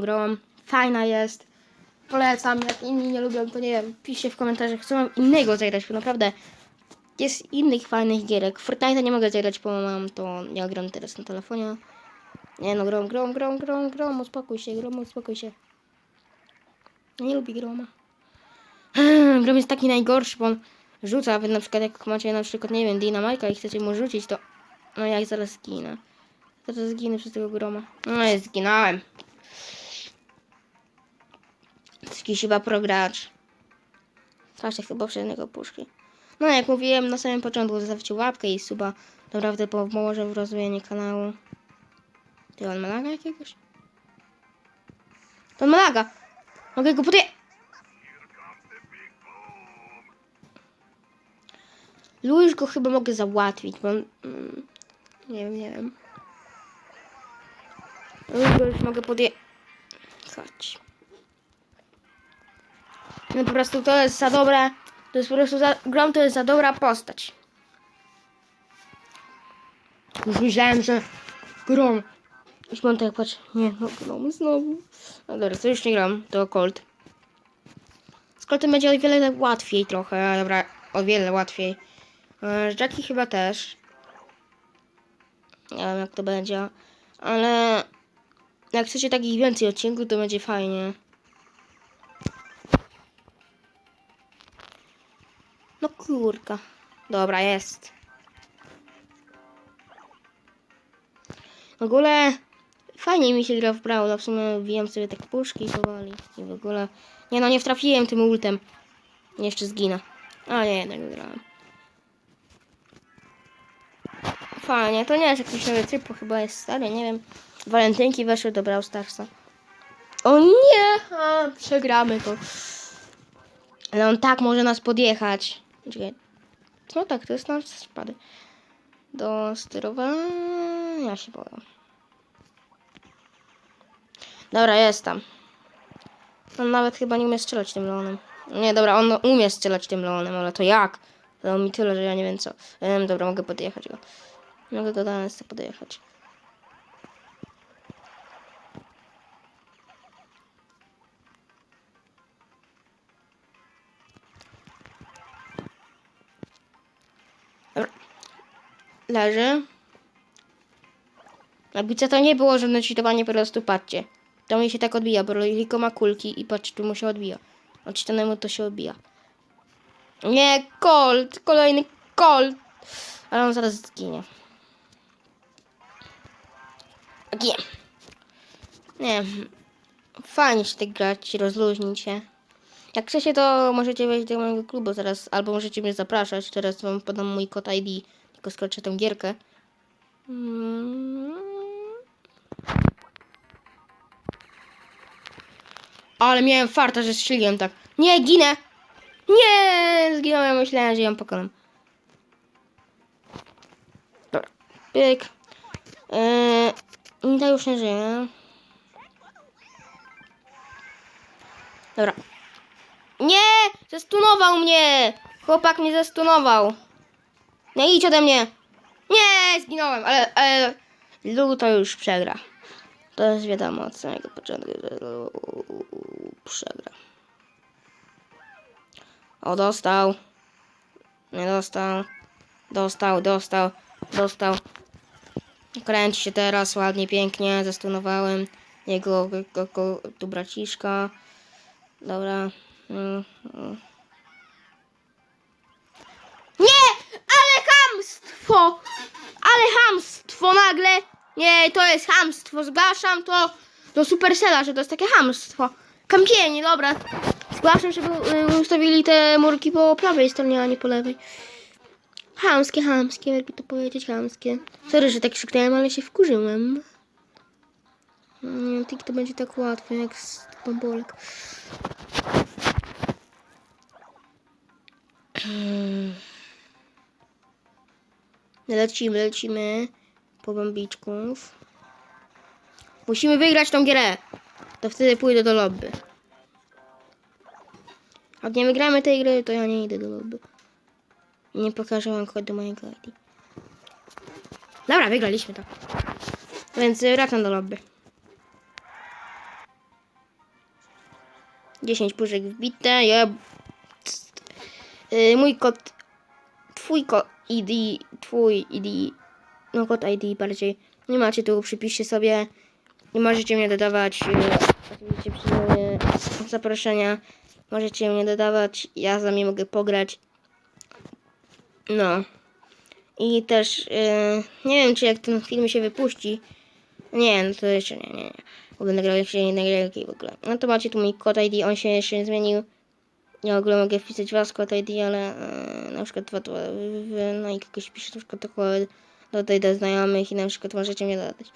grą. Fajna jest. Polecam, jak inni nie lubią, to nie wiem, piszcie w komentarzach, chcą innego zagrać, bo naprawdę jest innych fajnych gierek. Fortnite nie mogę zagrać, bo mam to, ja gram teraz na telefonie. Nie no, grom, grom, grom, grom, grom, uspokój się, grom, uspokój się. Nie lubię groma. Grom jest taki najgorszy, bo on rzuca, wy na przykład jak macie na przykład, nie wiem, Dynamajka i chcecie mu rzucić, to no ja zaraz zginę. Zaraz zginę przez tego groma. No i zginąłem. Jakiś chyba progracz. Strasznie chyba przez niego puszki. No jak mówiłem na samym początku, zostawcie łapkę i suba. Naprawdę pomoże w rozwijaniu kanału. Ty on ma laga jakiegoś? To on ma! Mogę go podje... Luis go chyba mogę załatwić, bo. Mm, nie wiem, nie wiem. Go już mogę podje... Chodź. No po prostu to jest za dobra... To jest po prostu za... Grom to jest za dobra postać. Już myślałem, że... Grom... Już mam tak, patrz. Nie, no Grom znowu. No dobra, to już nie gram, to Colt. Z Coltem będzie o wiele łatwiej trochę, dobra, o wiele łatwiej. E, Jackie chyba też. Nie wiem jak to będzie, ale jak chcecie takich więcej odcinków, to będzie fajnie. No kurka. Dobra, jest. W ogóle fajnie mi się gra w Brawla. W sumie wbijam sobie tak puszki powoli i w ogóle... Nie no, nie wtrafiłem tym ultem. Jeszcze zginę. A nie, jednak wygrałem. Fajnie, to nie jest jakiś nowy tryb, chyba jest stary, nie wiem. Walentynki weszły do Brawl Starsa. O nie! A, przegramy to. Ale on tak może nas podjechać. Czekaj. No tak, to jest nasz spady. Do sterowania się boję. Dobra, jest tam. On nawet chyba nie umie strzelać tym Leonem. Nie, dobra, on umie strzelać tym Leonem, ale to jak? Dał mi tyle, że ja nie wiem co. Ehm, dobra, mogę podjechać go. Mogę go do nas podjechać. Leży. Jakby co to nie było żadne cheatowanie, po prostu patrzcie. To mi się tak odbija, bo tylko ma kulki i patrz, tu mu się odbija. Odczytanemu to się odbija. Nie, Colt! Kolejny Colt! Ale on zaraz zginie. Ginie. Nie. Fajnie się tak grać, rozluźnić się. Jak chcecie, to możecie wejść do mojego klubu zaraz, albo możecie mnie zapraszać. Teraz wam podam mój kod ID, tylko skoczę tą gierkę. Mm. Ale miałem farta, że strzeliłem tak. Nie, ginę! Nie! Zginąłem, myślałem, że ją pokonam. Dobra. Pyk. Yy, to już nie żyje. Dobra. Nie! Zestunował mnie! Chłopak mnie zestunował. Nie idź ode mnie! Nie! Zginąłem, ale, ale Lu to już przegra. To jest wiadomo od samego początku, że Lu przegra. O, dostał. Nie dostał. Dostał, dostał, dostał. Kręci się teraz ładnie, pięknie. Zastunowałem jego go, go, tu braciszka. Dobra. Mm, mm. Nie! Ale hamstwo! Nagle! Nie, to jest hamstwo. Zgłaszam to do Supercella, że to jest takie hamstwo. Kampienie, dobra. Zgłaszam, żeby y, ustawili te murki po prawej stronie, a nie po lewej. Chamskie, chamskie, jakby to powiedzieć, chamskie. Sorry, że tak krzyknąłem, ale się wkurzyłem. Nie, to będzie tak łatwo, jak z bambolek. Lecimy, lecimy po bambiczków. Musimy wygrać tą grę. To wtedy pójdę do lobby. Jak nie wygramy tej gry, to ja nie idę do lobby. Nie pokażę wam kod do mojego ID. Dobra, wygraliśmy to. Więc wracam do lobby. 10 puszek wbite. Ja... Yy, mój kod... Twój kod ID... Twój ID... No kod ID bardziej. Nie macie tu, przypiszcie sobie. Nie możecie mnie dodawać. Yy, oczywiście przyjmuję zaproszenia. Możecie mnie dodawać. Ja z wami mogę pograć. No. I też yy, nie wiem, czy jak ten film się wypuści. Nie, no to jeszcze nie, nie, nie. Bo będę grał jeszcze inne gierki w ogóle. No to macie tu mój kod ID, on się jeszcze nie zmienił. Ja w ogóle mogę wpisać was kod ID, ale e, na przykład dwa, w, no i kogoś pisze na przykład tylko dodaj do znajomych i na przykład możecie mnie dodać.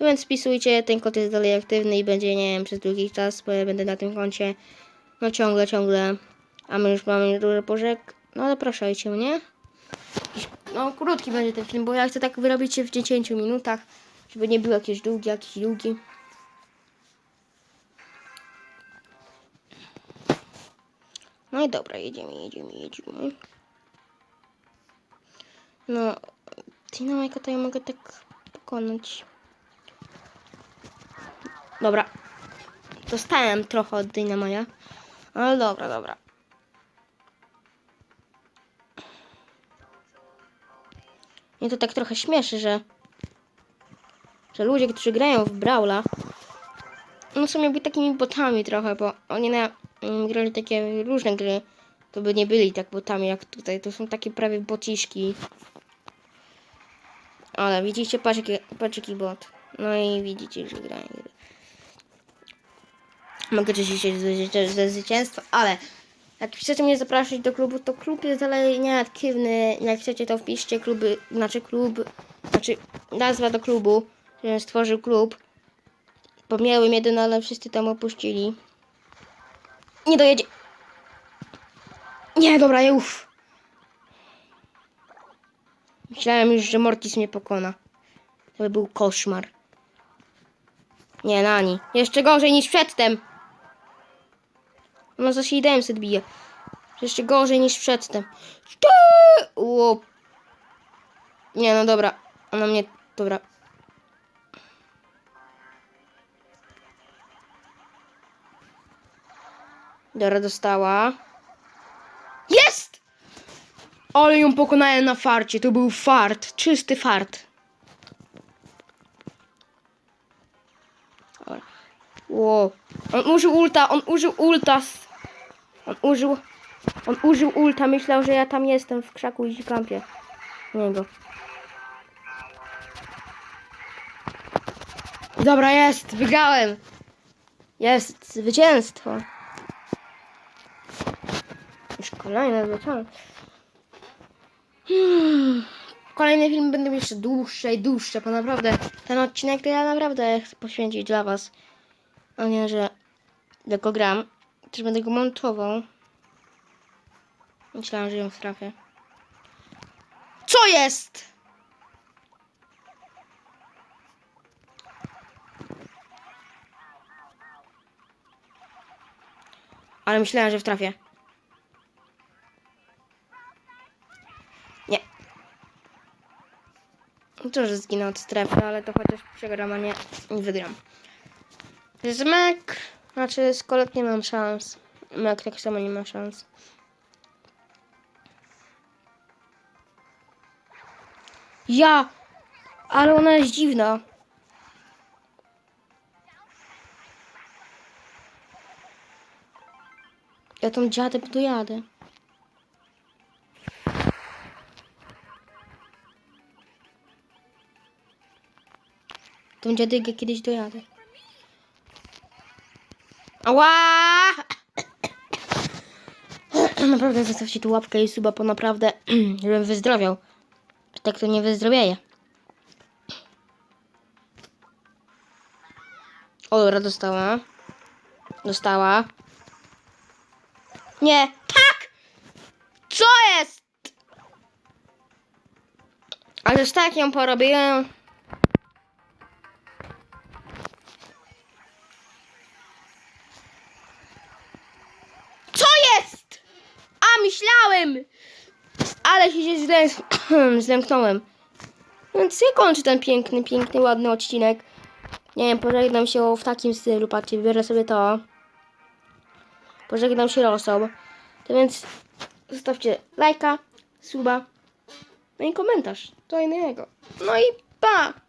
No więc wpisujcie, ten kod jest dalej aktywny i będzie, nie wiem, przez długi czas, bo ja będę na tym koncie. No ciągle, ciągle. A my już mamy dużo pożek. No zapraszajcie mnie. No krótki będzie ten film, bo ja chcę tak wyrobić się w 10 minutach, żeby nie był jakiś długi, jakiś długi. No i dobra, jedziemy, jedziemy, jedziemy. No, Dynamika to ja mogę tak pokonać. Dobra. Dostałem trochę od Dynamaya. Ale dobra, dobra. Mnie to tak trochę śmieszy, że że ludzie, którzy grają w Brawla no są jakby takimi botami trochę, bo oni na, grali takie różne gry, to by nie byli tak botami jak tutaj, to są takie prawie bociszki. Ale widzicie, patrz jaki, patrz jaki bot. No i widzicie, że grają gry. Mogę cieszyć się ze, zwycięstwa, ale jak chcecie mnie zapraszać do klubu, to klub jest dalej nieaktywny. Jak chcecie, to wpiszcie kluby, znaczy klub, znaczy nazwa do klubu, stworzył klub. Bo miałem jeden, ale wszyscy tam opuścili. Nie dojedzie. Nie, dobra, już. Myślałem już, że Mortis mnie pokona. To by był koszmar. Nie, Nani. Jeszcze gorzej niż przedtem. No za 700 bije. Jeszcze gorzej niż przedtem. Ło. Nie, no dobra. Ona mnie... Dobra. Dobra, dostała. Jest! Ale ją pokonałem na farcie. To był fart. Czysty fart. Wow. On użył ulta, on użył ulta. On użył... On użył ulta. Myślał, że ja tam jestem w krzaku i kampię. Niego. Dobra, jest. Wygrałem. Jest. Zwycięstwo. Kolejne zwycięstwo. Hmm. Kolejne filmy będą jeszcze dłuższe i dłuższe, bo naprawdę ten odcinek to ja naprawdę chcę poświęcić dla was. A nie, że tylko gram. Też będę go montował. Myślałam, że ją trafię. Co jest? Ale myślałem, że wtrafię. Nie. To, że zginę od strefy, ale to chociaż przegram, a nie wygram. Z Mek, znaczy z kolek nie mam szans. Mek tak samo nie ma szans. Ja! Ale ona jest dziwna. Ja tą dziadę dojadę. Tą dziadygę kiedyś dojadę. Ała! Naprawdę zostawcie tu łapkę i suba, bo naprawdę, żebym wyzdrowiał. Tak to nie wyzdrowieje. O, dobra, dostała. Dostała. Nie. Tak! Co jest? Ależ tak ją porobiłem. Źle zlęknąłem. Więc ja kończę ten piękny, piękny, ładny odcinek. Nie wiem, pożegnam się w takim stylu. Patrzcie, wybiorę sobie to. pożegnam się losą. To więc zostawcie lajka, suba, no i komentarz. To innego. No i pa!